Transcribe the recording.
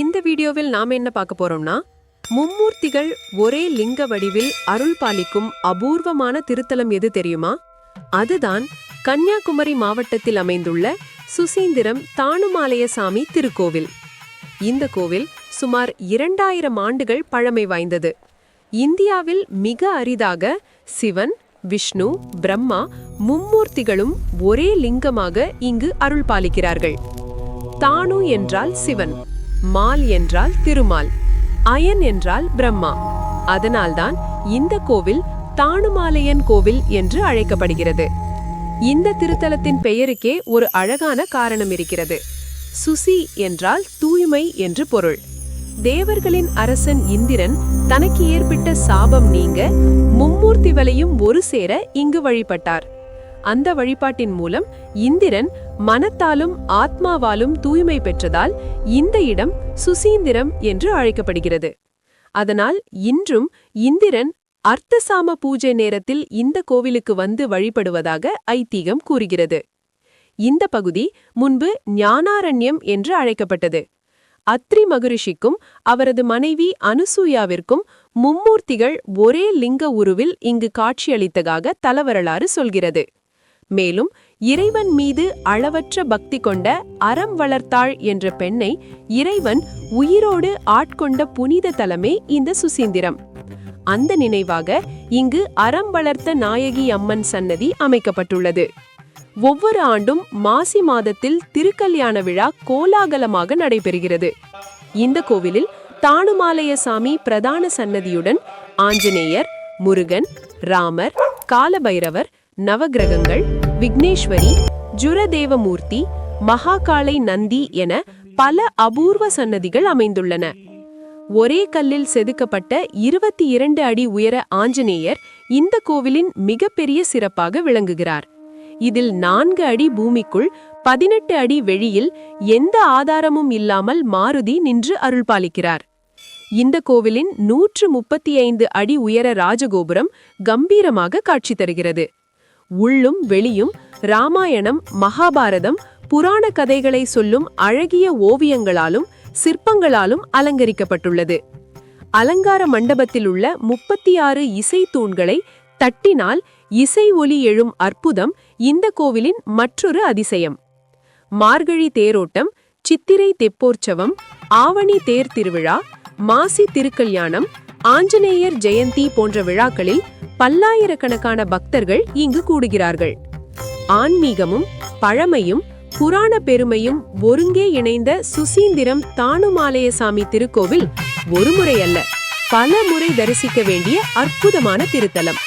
இந்த வீடியோவில் நாம் என்ன பார்க்க போறோம்னா மும்மூர்த்திகள் ஒரே லிங்க வடிவில் அருள் பாலிக்கும் அபூர்வமான திருத்தலம் எது தெரியுமா? அதுதான் கன்னியாகுமரி மாவட்டத்தில் அமைந்துள்ள சுசீந்திரம் தானுமாலயசாமி திருக்கோவில். இந்த கோவில் சுமார் இரண்டாயிரம் ஆண்டுகள் பழமை வாய்ந்தது. இந்தியாவில் மிக அரிதாக சிவன் விஷ்ணு பிரம்மா மும்மூர்த்திகளும் ஒரே லிங்கமாக இங்கு அருள் பாலிக்கிறார்கள். தானு என்றால் சிவன். மால் என்றால் திருமால் அயன் என்றால் பிரம்மா. அதனால்தான் இந்த கோவில் தானுமாலையன் கோவில் என்று அழைக்கப்படுகிறது. இந்த திருத்தலத்தின் பெயருக்கே ஒரு அழகான காரணம் இருக்கிறது. சுசி என்றால் தூய்மை என்று பொருள். தேவர்களின் அரசன் இந்திரன் தனக்கு ஏற்பட்ட சாபம் நீங்க மும்மூர்த்திகளையும் ஒரு சேர இங்கு வழிபட்டார். அந்த வழிபாட்டின் மூலம் இந்திரன் மனத்தாலும் ஆத்மாவாலும் தூய்மை பெற்றதால் இந்த இடம் சுசீந்திரம் என்று அழைக்கப்படுகிறது. அதனால் இன்றும் இந்திரன் அர்த்தசாம பூஜை நேரத்தில் இந்த கோவிலுக்கு வந்து வழிபடுவதாக ஐதீகம் கூறுகிறது. இந்த பகுதி முன்பு ஞானாரண்யம் என்று அழைக்கப்பட்டது. அத்ரி மகரிஷிக்கும் அவரது மனைவி அனுசூயாவிற்கும் மும்மூர்த்திகள் ஒரே லிங்க உருவில் இங்கு காட்சியளித்ததாக தலவரலாறு சொல்கிறது. மேலும் இறைவன் மீது அளவற்ற பக்தி கொண்ட அறம் வளர்த்தாள் என்ற பெண்ணை இறைவன் உயிரோடு ஆட்கொண்ட புனித தலமே இந்த சுசீந்திரம். அந்த நினைவாக இங்கு அறம் வளர்த்த நாயகி அம்மன் சன்னதி அமைக்கப்பட்டுள்ளது. ஒவ்வொரு ஆண்டும் மாசி மாதத்தில் திருக்கல்யாண விழா கோலாகலமாக நடைபெறுகிறது. இந்த கோவிலில் தானுமாலயசாமி பிரதான சன்னதியுடன் ஆஞ்சநேயர் முருகன் ராமர் காலபைரவர் நவகிரகங்கள் விக்னேஸ்வரி ஜுரதேவமூர்த்தி மகாகாளை நந்தி என பல அபூர்வ சன்னதிகள் அமைந்துள்ளன. ஒரே கல்லில் செதுக்கப்பட்ட இருபத்தி இரண்டு அடி உயர ஆஞ்சநேயர் இந்த கோவிலின் மிகப்பெரிய சிறப்பாக விளங்குகிறார். இதில் நான்கு அடி பூமிக்குள் பதினெட்டு அடி வெளியில் எந்த ஆதாரமும் இல்லாமல் மாருதி நின்று அருள்பாலிக்கிறார். இந்த கோவிலின் நூற்று முப்பத்தி ஐந்து அடி உயர ராஜகோபுரம் கம்பீரமாக காட்சி தருகிறது. உள்ளும் வெளியும் ராமாயணம் மகாபாரதம் புராண கதைகளை சொல்லும் அழகிய ஓவியங்களாலும் சிற்பங்களாலும் அலங்கரிக்கப்பட்டுள்ளது. அலங்கார மண்டபத்தில் உள்ள முப்பத்தி ஆறு இசை தூண்களை தட்டினால் இசை ஒலி எழும் அற்புதம் இந்த கோவிலின் மற்றொரு அதிசயம். மார்கழி தேரோட்டம் சித்திரை தெப்போற்சவம் ஆவணி தேர் திருவிழா மாசி திருக்கல்யாணம் ஆஞ்சநேயர் ஜெயந்தி போன்ற விழாக்களில் பல்லாயிரக்கணக்கான பக்தர்கள் இங்கு கூடுகிறார்கள். ஆன்மீகமும் பழமையும் புராண பெருமையும் ஒருங்கே இணைந்த சுசீந்திரம் தானுமாலயசாமி திருக்கோவில் ஒருமுறை அல்ல பல முறை தரிசிக்க வேண்டிய அற்புதமான திருத்தலம்.